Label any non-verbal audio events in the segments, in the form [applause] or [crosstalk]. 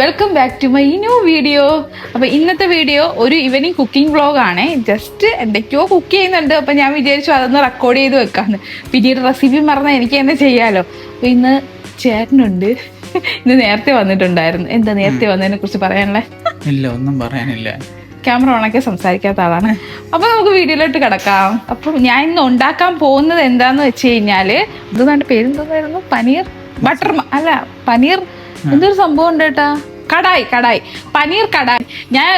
Welcome back to my new video അപ്പൊ ഇന്നത്തെ video ഒരു ഈവനിങ് കുക്കിംഗ് വ്ളോഗ് ആണ്. ജസ്റ്റ് എന്തൊക്കെയോ കുക്ക് ചെയ്യുന്നുണ്ട്. അപ്പൊ ഞാൻ വിചാരിച്ചു അതൊന്ന് റെക്കോർഡ് ചെയ്ത് വെക്കാന്ന്. പിന്നീട് റെസിപ്പി മറന്നാൽ എനിക്ക് തന്നെ ചെയ്യാലോ. അപ്പൊ ഇന്ന് ചേട്ടനുണ്ട്. ഇന്ന് നേരത്തെ വന്നിട്ടുണ്ടായിരുന്നു. എന്താ നേരത്തെ വന്നതിനെ കുറിച്ച് പറയാനുള്ളേ? ഇല്ല ഒന്നും പറയാനില്ല. ക്യാമറ ഓണൊക്കെ സംസാരിക്കാത്ത ആളാണ്. അപ്പൊ നമുക്ക് വീഡിയോയിലോട്ട് കിടക്കാം. അപ്പൊ ഞാൻ ഇന്ന് ഉണ്ടാക്കാൻ പോകുന്നത് എന്താന്ന് വെച്ച് കഴിഞ്ഞാൽ ഇത് നമ്മുടെ പേരെന്തോന്നായിരുന്നു? പനീർ? ബട്ടർ അല്ല പനീർ എന്തൊരു സംഭവം ഉണ്ട് കേട്ടാ കടായി കടായി. പനീർ കടായി. ഞാൻ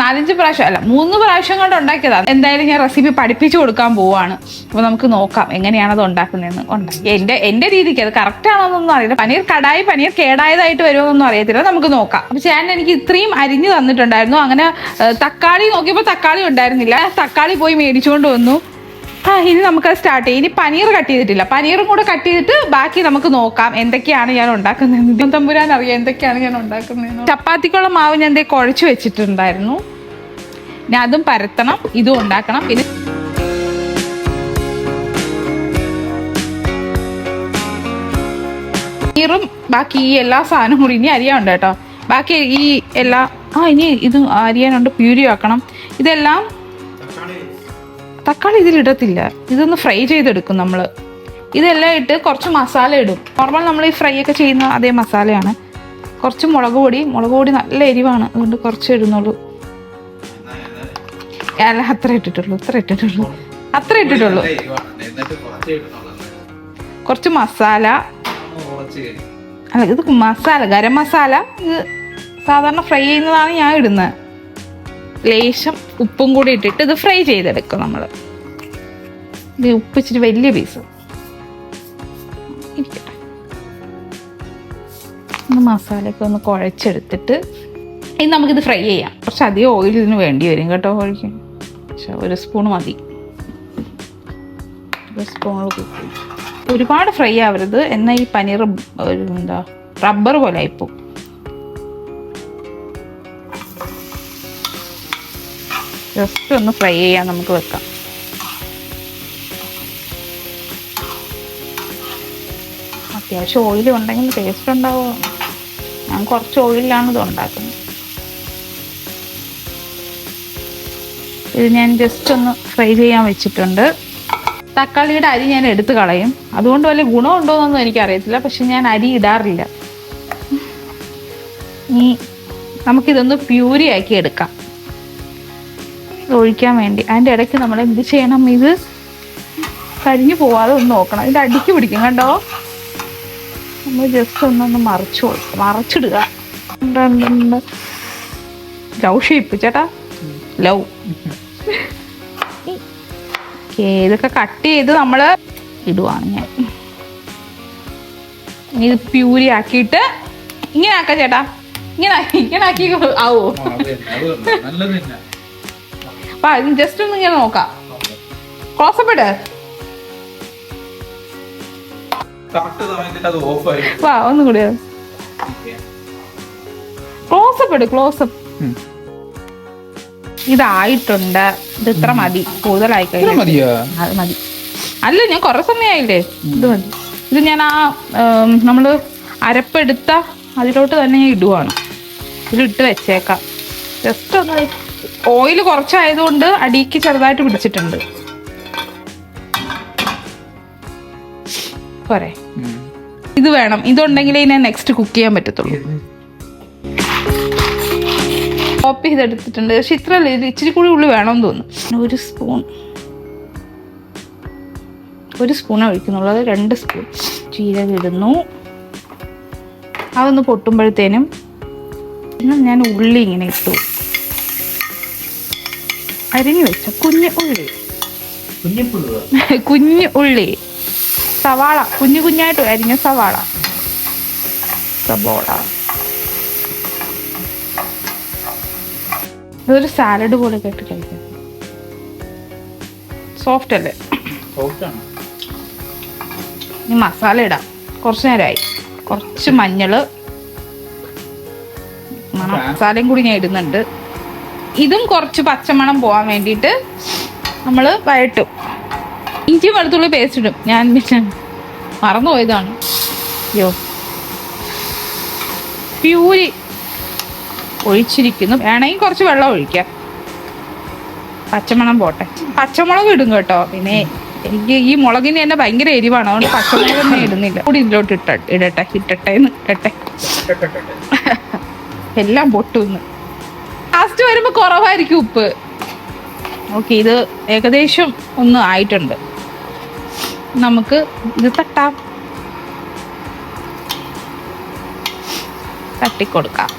നാലഞ്ച് പ്രാവശ്യം അല്ല മൂന്ന് പ്രാവശ്യം കൊണ്ട് ഉണ്ടാക്കിയതാണ്. എന്തായാലും ഞാൻ റെസിപ്പി പഠിപ്പിച്ചു കൊടുക്കാൻ പോവാണ്. അപ്പൊ നമുക്ക് നോക്കാം എങ്ങനെയാണ് അത് ഉണ്ടാക്കുന്നതെന്ന്. ഉണ്ടാക്കി എന്റെ എന്റെ രീതിക്ക് അത് കറക്റ്റ് ആണോന്നൊന്നും അറിയില്ല. പനീർ കടായി പനീർ കേടായതായിട്ട് വരുമെന്നൊന്നും അറിയത്തില്ല. നമുക്ക് നോക്കാം. അപ്പൊ ചേട്ടൻ എനിക്ക് ഇത്രയും അരിഞ്ഞു തന്നിട്ടുണ്ടായിരുന്നു. അങ്ങനെ തക്കാളി നോക്കിയപ്പോൾ തക്കാളി ഉണ്ടായിരുന്നില്ല. തക്കാളി പോയി മേടിച്ചുകൊണ്ട് വന്നു. ആ ഇനി നമുക്ക് സ്റ്റാർട്ട് ചെയ്യാം. ഇനി പനീർ കട്ട് ചെയ്തിട്ടില്ല. പനീറും കൂടെ കട്ട് ചെയ്തിട്ട് ബാക്കി നമുക്ക് നോക്കാം എന്തൊക്കെയാണ് ഞാൻ ഉണ്ടാക്കുന്നത്. തമ്പുരാൻ അറിയാം എന്തൊക്കെയാണ് ഞാൻ ഉണ്ടാക്കുന്നത് ചപ്പാത്തിക്കുള്ള മാവ് ഞാൻ എന്തേ കുഴച്ച് വെച്ചിട്ടുണ്ടായിരുന്നു. ഞാൻ അതും പരത്തണം ഇതും ഉണ്ടാക്കണം. പിന്നെ പനീറും ബാക്കി ഈ എല്ലാ സാധനവും കൂടി ഇനി അരിയാനുണ്ട് കേട്ടോ. ബാക്കി ഈ എല്ലാ ആ ഇനി ഇത് അരിയാനുണ്ട്. പ്യൂരി ആക്കണം. ഇതെല്ലാം തക്കാളി ഇതിലിടത്തില്ല ഇതൊന്ന് ഫ്രൈ ചെയ്തെടുക്കും നമ്മൾ ഇതെല്ലാം ഇട്ട് കുറച്ച് മസാല ഇടും. നോർമൽ നമ്മൾ ഈ ഫ്രൈ ഒക്കെ ചെയ്യുന്ന അതേ മസാലയാണ്. കുറച്ച് മുളക് പൊടി മുളക് പൊടി നല്ല എരിവാണ്. അതുകൊണ്ട് കുറച്ച് ഇടുന്നുള്ളൂ. അല്ല അത്ര ഇട്ടിട്ടുള്ളൂ അത്ര ഇട്ടിട്ടുള്ളൂ. അത്ര ഇട്ടിട്ടുള്ളൂ. കുറച്ച് മസാല. അല്ല ഇത് മസാല ഗരം മസാല. ഇത് സാധാരണ ഫ്രൈ ചെയ്യുന്നതാണ് ഞാൻ ഇടുന്നത്. ലേശം ഉപ്പും കൂടി ഇട്ടിട്ട് ഇത് ഫ്രൈ ചെയ്തെടുക്കും നമ്മൾ ഉപ്പ് ഇച്ചിരി വലിയ പീസ് ഇരിക്കട്ടെ മസാലയൊക്കെ ഒന്ന് കുഴച്ചെടുത്തിട്ട് ഇനി നമുക്കിത് ഫ്രൈ ചെയ്യാം. കുറച്ച് അധികം ഓയിൽ ഇതിന് വേണ്ടി വരും കേട്ടോ ഒഴിക്കും. പക്ഷെ ഒരു സ്പൂൺ മതി. ഒരു സ്പൂൺ ഒരുപാട് ഫ്രൈ ആവരുത്. എന്നാൽ ഈ പനീർ എന്താ റബ്ബർ പോലെ ആയിപ്പോ ജസ്റ്റ് ഒന്ന് ഫ്രൈ ചെയ്യാൻ നമുക്ക് വെക്കാം. അത്യാവശ്യം ഓയിൽ ഉണ്ടെങ്കിൽ ടേസ്റ്റ് ഉണ്ടാവുമോ ഞാൻ കുറച്ച് ഓയിലാണ് ഇത് ഉണ്ടാക്കുന്നത്. ഇത് ഞാൻ ജസ്റ്റ് ഒന്ന് ഫ്രൈ ചെയ്യാൻ വെച്ചിട്ടുണ്ട്. തക്കാളിയുടെ അരി ഞാൻ എടുത്ത് കളയും. അതുകൊണ്ട് വലിയ ഗുണമുണ്ടോയെന്നൊന്നും എനിക്കറിയത്തില്ല. പക്ഷെ ഞാൻ അരി ഇടാറില്ല. ഇനി നമുക്കിതൊന്ന് പ്യൂരിയാക്കി എടുക്കാം. ഒഴിക്കാൻ വേണ്ടി. അതിന്റെ ഇടയ്ക്ക് നമ്മൾ എന്ത് ചെയ്യണം? ഇത് കരിഞ്ഞു പോവാതെ ഒന്ന് നോക്കണം. ഇത് അടിക്ക് പിടിക്കും കണ്ടോ? നമ്മൾ ജസ്റ്റ് ഒന്നൊന്ന് മറിച്ചു കൊടുക്കും. മറച്ചിടുക. ലവ് ഷേപ്പ് ചേട്ടാ. ലവ് ഇതൊക്കെ കട്ട് ചെയ്ത് നമ്മൾ ഇടുവാണ് ഞാൻ. ഇത് പ്യൂരി ആക്കിയിട്ട് ഇങ്ങനെ ആക്കാം ചേട്ടാ. ഇങ്ങനെ ഇങ്ങനെ ആക്കി. ആവോ? ജസ്റ്റ് ഒന്ന് ഇങ്ങനെ നോക്കാം. ക്ലോസപ്പ് ഇട്. കറക്റ്റ് സമയത്ത് അത് ഓഫ് ആയി. വാ ഒന്നും കൂടി. ക്ലോസപ്പ് ഇട് ക്ലോസപ്പ് ഇതായിട്ടുണ്ട്. ഇത് ഇത്ര മതി. കൂടുതലായി കഴിഞ്ഞു അത് മതി. അല്ല ഞാൻ കുറെ സമയമായില്ലേ ഇത് മതി. ഇത് ഞാൻ ആ നമ്മൾ നമ്മൾ അരപ്പെടുത്ത അതിലോട്ട് തന്നെ ഞാൻ ഇടുവാണ്. ഇതിലിട്ട് വെച്ചേക്കാം. ജസ്റ്റ് ഒന്ന് ഓയിൽ കുറച്ചായതുകൊണ്ട് അടിക്ക് ചെറുതായിട്ട് പിടിച്ചിട്ടുണ്ട്. പോരെ. ഇത് വേണം. ഇതുണ്ടെങ്കിലേ ഞാൻ നെക്സ്റ്റ് കുക്ക് ചെയ്യാൻ പറ്റത്തുള്ളൂ. കോപ്പി ചെയ്തെടുത്തിട്ടുണ്ട്. പക്ഷെ ഇത്ര ഇത് ഇച്ചിരി കൂടി ഉള്ളി വേണമെന്ന് തോന്നുന്നു. ഒരു സ്പൂൺ ഒരു സ്പൂണേ ഒഴിക്കുന്നുള്ളൂ. രണ്ട് സ്പൂൺ ജീരകം ഇടുന്നു. അതൊന്ന് പൊട്ടുമ്പോഴത്തേനും ഞാൻ ഉള്ളി ഇങ്ങനെ ഇട്ടു. അരിഞ്ഞു വെച്ച കുഞ്ഞു ഉള്ളി? കുഞ്ഞു [laughs] ഉള്ളി. സവാള കുഞ്ഞു കുഞ്ഞായിട്ട് അരിഞ്ഞ സവാള. സബോള. ഇതൊരു സാലഡ് പോലെ കേട്ട് കഴിക്കാം. സോഫ്റ്റ് അല്ലേ? ഇനി മസാല ഇടാം. കുറച്ച് നേരമായി കുറച്ച് മഞ്ഞൾ. മണം മസാലയും കൂടി ഞാൻ ഇടുന്നുണ്ട്. ഇതും കുറച്ച് പച്ചമണം പോകാൻ വേണ്ടിയിട്ട് നമ്മൾ വഴട്ടും ഇഞ്ചി വെളുത്തുള്ളി പേസ്റ്റ് ഇടും. ഞാൻ പിന്നെ മറന്നുപോയതാണ്. അയ്യോ. പ്യൂരി ഒഴിച്ചിരിക്കുന്നു. വേണമെങ്കിൽ കുറച്ച് വെള്ളം ഒഴിക്കാം. പച്ചമണം പോട്ടെ. പച്ചമുളക് ഇടും കേട്ടോ. പിന്നെ എനിക്ക് ഈ മുളകിന് തന്നെ ഭയങ്കര എരിവാണ്. അതുകൊണ്ട് പച്ചമുളകൊന്നും ഇടുന്നില്ല. കൂടി ഇതിലോട്ട് ഇട്ട ഇടട്ടെ. ഇട്ടട്ടെ എന്ന് ഇട്ടട്ടെ എല്ലാം പൊട്ടുന്നു ലാസ്റ്റ് വരുമ്പോ കുറവായിരിക്കും ഉപ്പ്. ഓക്കെ ഇത് ഏകദേശം ഒന്ന് ആയിട്ടുണ്ട്. നമുക്ക് ഇത് തട്ടാം. തട്ടിക്കൊടുക്കാം.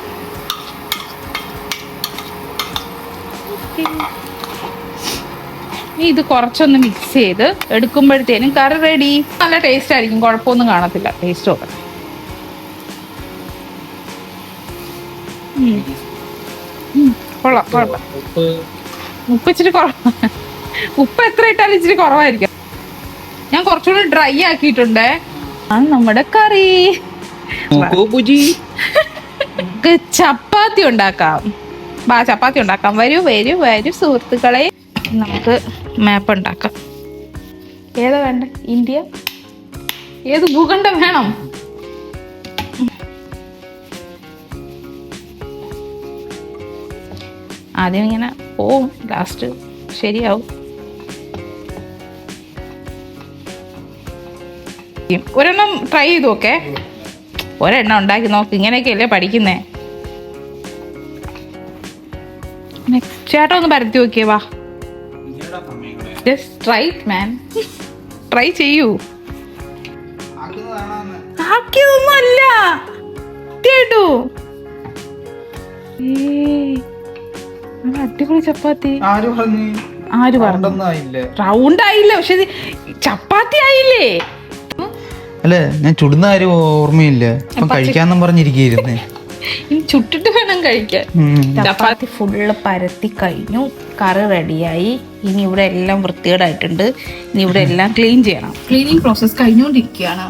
ഇത് കുറച്ചൊന്ന് മിക്സ് ചെയ്ത് എടുക്കുമ്പോഴത്തേനും കറി റെഡി നല്ല ടേസ്റ്റ് ആയിരിക്കും. കുഴപ്പമൊന്നും കാണത്തില്ല. ടേസ്റ്റ് നോക്കാം ഉം. ഉം, കൊള്ളാം കൊള്ളാം. ഉപ്പ് ഇച്ചിരി ഉപ്പ് എത്ര ഇട്ടാലും ഇച്ചിരി കുറവായിരിക്കും. ഞാൻ കുറച്ചുകൂടി ഡ്രൈ ആക്കിയിട്ടുണ്ട്. നമ്മുടെ കറി. ചപ്പാത്തി ഉണ്ടാക്കാം. ബാ ചപ്പാത്തി ഉണ്ടാക്കാം. വരൂ വരൂ വരൂ സുഹൃത്തുക്കളെ. നമുക്ക് മാപ്പ് ഉണ്ടാക്കാം. ഏതാ വേണ്ട ഇന്ത്യ? ഏത് ഭൂഖണ്ഡം വേണം? ആദ്യം ഇങ്ങനെ പോവും. ലാസ്റ്റ് ശരിയാവും. ഒരെണ്ണം ട്രൈ ചെയ്തു നോക്കേ ഒരെണ്ണം ഉണ്ടാക്കി നോക്ക്. ഇങ്ങനെയൊക്കെയല്ലേ പഠിക്കുന്നേ? ചേട്ടാ ഒന്ന് പരത്തി നോക്കിയേ വാ. ജസ്റ്റ് ട്രൈ മാൻ ട്രൈ ചെയ്യൂ. ആക്കിയതൊന്നും അല്ല കേട്ടു ഏയ്, നല്ല അടിപൊളി ചപ്പാത്തി. ആര് പറഞ്ഞു? ആര് പറഞ്ഞു? റൗണ്ട് ആയില്ല പക്ഷെ ചപ്പാത്തി ആയില്ലേ? അല്ല ഞാൻ ചുടുന്ന കാര്യം ഓർമ്മയില്ല. ഇപ്പം കഴിക്കാന്നും പറഞ്ഞിരിക്കുന്നേ ഇനി ചുട്ടിട്ട് വേണം കഴിക്കാൻ. ചപ്പാത്തി ഫുള്ള് പരത്തി കഴിഞ്ഞു. കറി റെഡിയായി ഇനി ഇവിടെ എല്ലാം വൃത്തികേടായിട്ടുണ്ട്. ഇനി ഇവിടെ എല്ലാം ക്ലീൻ ചെയ്യണം. ക്ലീനിങ് പ്രോസസ് കഴിഞ്ഞുകൊണ്ടിരിക്കുകയാണ്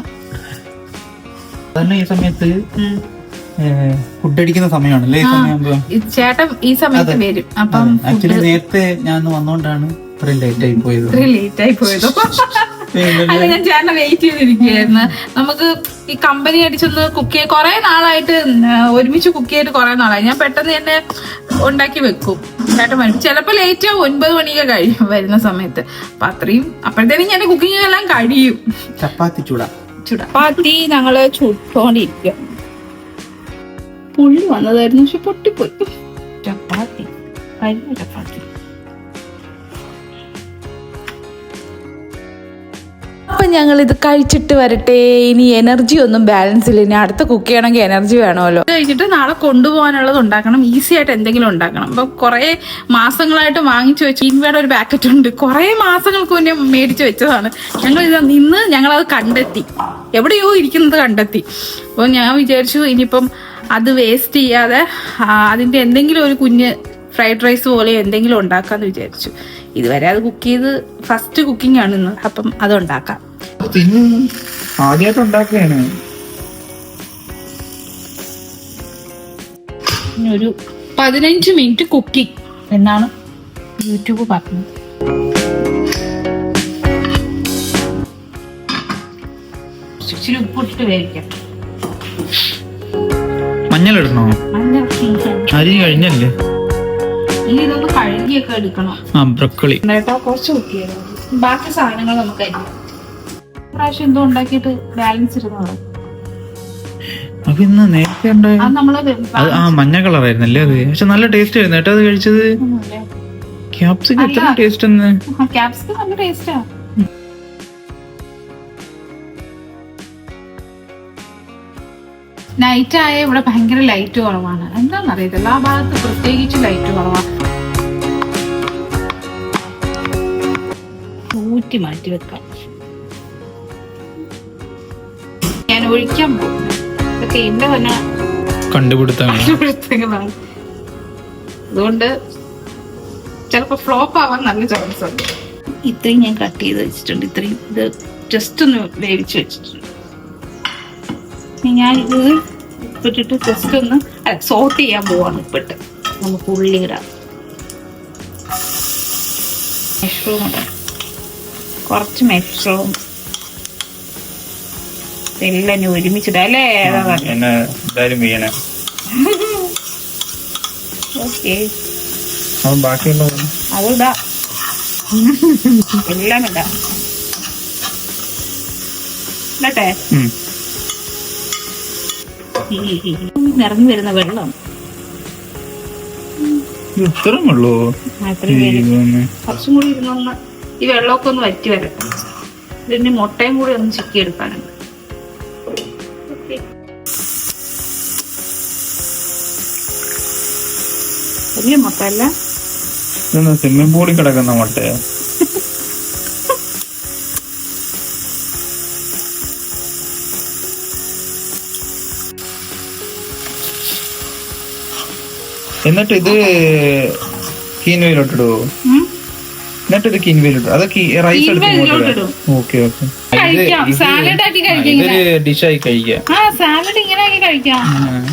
തന്നെ ഈ സമയത്ത് ഫുഡ് അടിക്കുന്ന സമയമാണല്ലേ ചേട്ടൻ ഈ സമയത്ത് വരും. അപ്പം ആക്ച്വലി നേരത്തെ ഞാൻ വന്നോണ്ടാണ് ഇത്രയും ലേറ്റ് ആയി പോയത്. ലേറ്റ് ആയി പോയത്. അല്ല ഞാൻ ചേട്ടനെ വെയിറ്റ് ചെയ്തിരിക്കുകയായിരുന്നു. നമുക്ക് ഈ കമ്പനി അടിച്ചൊന്ന് കുക്ക് ചെയ്യാൻ കുറെ നാളായിട്ട് ഒരുമിച്ച് കുക്ക് ചെയ്തിട്ട് കുറെ നാളായി. ഞാൻ പെട്ടെന്ന് തന്നെ ഉണ്ടാക്കി വെക്കും. ചേട്ടൻ വരും. ചിലപ്പോൾ ലേറ്റ് ആവും. ഒൻപത് മണിയൊക്കെ കഴിയും വരുന്ന സമയത്ത്. അപ്പൊ അത്രയും അപ്പോഴത്തേനും ഞാൻ കുക്കിംഗ് എല്ലാം കഴിയും. ചപ്പാത്തി ചൂടാ. ചപ്പാത്തി ഞങ്ങൾ ചുട്ടോണ്ടിരിക്കുക പുള്ളി വന്നതായിരുന്നു പക്ഷെ പൊട്ടിപ്പോയി. ചപ്പാത്തി. കഴിഞ്ഞ ചപ്പാത്തി. അപ്പൊ ഞങ്ങൾ ഇത് കഴിച്ചിട്ട് വരട്ടെ. ഇനി എനർജി ഒന്നും ബാലൻസ് ഇല്ല. ഇനി അടുത്ത കുക്ക് ചെയ്യണമെങ്കിൽ എനർജി വേണമല്ലോ. ഇത് കഴിച്ചിട്ട് നാളെ കൊണ്ടുപോകാനുള്ളത് ഉണ്ടാക്കണം. ഈസി ആയിട്ട് എന്തെങ്കിലും ഉണ്ടാക്കണം. അപ്പൊ കുറെ മാസങ്ങളായിട്ട് വാങ്ങിച്ചു വെച്ച് ഇൻവേടെ ഒരു പാക്കറ്റ് ഉണ്ട്. കുറെ മാസങ്ങൾക്ക് മുന്നേ മേടിച്ചു വെച്ചതാണ്. ഞങ്ങൾ ഇത് നിന്ന് ഞങ്ങൾ അത് കണ്ടെത്തി. എവിടെയോ ഇരിക്കുന്നത് കണ്ടെത്തി. അപ്പോൾ ഞാൻ വിചാരിച്ചു ഇനിയിപ്പം അത് വേസ്റ്റ് ചെയ്യാതെ അതിന്റെ എന്തെങ്കിലും ഒരു കുഞ്ഞ് ഫ്രൈഡ് റൈസ് പോലെ എന്തെങ്കിലും ഉണ്ടാക്കാന്ന് വിചാരിച്ചു. ഇതുവരെ അത് കുക്ക് ചെയ്ത് ഫസ്റ്റ് കുക്കിംഗ് ആണ് ഇന്ന്. അപ്പം അത് ഉണ്ടാക്കാം. പിന്നെ ആദ്യമായിട്ട് ഉണ്ടാക്കുകയാണ്. ഒരു പതിനഞ്ച് മിനിറ്റ് കുക്കിംഗ് എന്നാണ് യൂട്യൂബ് പറഞ്ഞത്. ഇച്ചിരി ഉപ്പിട്ടിട്ട് വേവിക്കാം. മഞ്ഞളിടണോ? അരി കഴിഞ്ഞല്ലേ? ഇതൊന്ന് കഴുകിയൊക്കെ എടുക്കണം. ആ ബ്രക്കോളി. കുറച്ച് ബാക്കി സാധനങ്ങൾ നമുക്ക് പ്രാവശ്യം എന്തോ ഉണ്ടാക്കിയിട്ട് ബാലൻസ് ഇരുന്നോളാം അപ്പൊ ഇന്ന് നേരത്തെ ഉണ്ടായ അത് ആ മഞ്ഞ കളറായിരുന്നല്ലേ അത്? പക്ഷെ നല്ല ടേസ്റ്റ് ആയിരുന്നു. കേട്ടോ അത് കഴിച്ചത്? ക്യാപ്സിക്കം എത്ര ടേസ്റ്റ് ക്യാപ്സിക്കം നല്ല ടേസ്റ്റാ നൈറ്റ് ആയ ഇവിടെ ഭയങ്കര ലൈറ്റ് കുറവാണ്. എന്താണെന്ന് അറിയത്തില്ല ആ ഭാഗത്ത് പ്രത്യേകിച്ച് ലൈറ്റ് കുറവാണ് ഊറ്റി മാറ്റി വെക്കാം. ഞാൻ ഒഴിക്കാൻ പോകും ഇതൊക്കെ എന്റെ തന്നെ കണ്ടുപിടുത്തങ്ങളാണ് പ്രത്യേകതാണ് അതുകൊണ്ട് ചിലപ്പോ ഫ്ലോപ്പ് ആവാൻ നല്ല ചാൻസ് ഉണ്ട്. ഇത്രയും ഞാൻ കട്ട് ചെയ്ത് വെച്ചിട്ടുണ്ട്. ഇത്രയും ഇത് ജസ്റ്റ് ഒന്ന് വേവിച്ച് വെച്ചിട്ടുണ്ട്. ഞാൻ ഇത് ഉപ്പിട്ടിട്ട് ജസ്റ്റ് ഒന്ന് അല്ല സോട്ട് ചെയ്യാൻ പോവാണ് ഉപ്പിട്ട് നമുക്ക് ഉള്ളി ഇടാം മഷ്റൂം ഇടാം കുറച്ച് മഷ്റൂം എല്ലാം ഇനി ഒരുമിച്ചിടാം അല്ലേ? ഓക്കെ. അതിടാ എല്ലാം ഇടാം. ഉം. നിറഞ്ഞു വരുന്ന വെള്ളം. ഇത് ഇത്രയും ഉള്ളൂ? കുറച്ചും കൂടി ഇരുന്നൊന്ന് ഈ വെള്ളമൊക്കെ ഒന്ന് വറ്റി വരട്ടെ. ഇതിന് മുട്ടയും കൂടി ഒന്ന് ചിക്കി എടുക്കാനുണ്ട്. വലിയ മുട്ട അല്ല സ്വിമ്മിംഗ് പൂളിൽ കിടക്കുന്ന മുട്ടയോ. എന്നിട്ട് ഇത് കീൻവയിലോട്ടിടുവോ. എന്നിട്ട് ഇത് കീൻവയിലിട്ടു അതൊക്കെ റൈസ്. Okay okay. ഇതൊരു ഡിഷായി കഴിക്കാം ആ സാലഡ് ഇങ്ങനെ ആക്കി കഴിക്കാം. ഉം.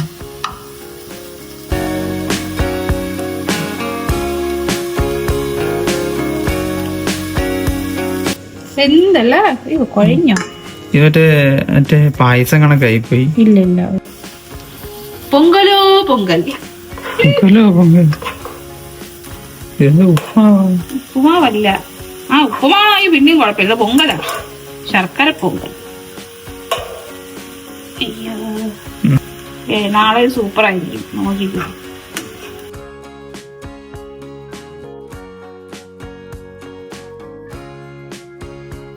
എന്തല്ല? കുഴഞ്ഞോ? മറ്റേ പായസം കണക്കായി പോയി ഇല്ല ഇല്ല പൊങ്കലോ പൊങ്കൽ. പൊങ്കൽ ഇത് ഉപ്പാവാ ഉപ്പുമാവല്ല. ആ ഉപ്പുമാവായി പിന്നെയും കുഴപ്പമില്ല. പൊങ്കലാ. ശർക്കര പൊങ്കൽ. അയ്യോ. ഏ നാളെ സൂപ്പർ ആയിരിക്കും നോക്കിക്കോ.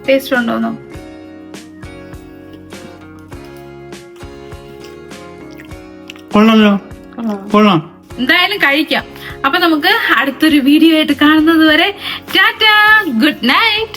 ടേസ്റ്റ് ഉണ്ടോന്നോ കൊള്ളാലോ. കൊള്ളാം. എന്തായാലും കഴിക്കാം. അപ്പൊ നമുക്ക് അടുത്തൊരു വീഡിയോ ആയിട്ട് കാണുന്നത് വരെ ടാറ്റ ഗുഡ് നൈറ്റ്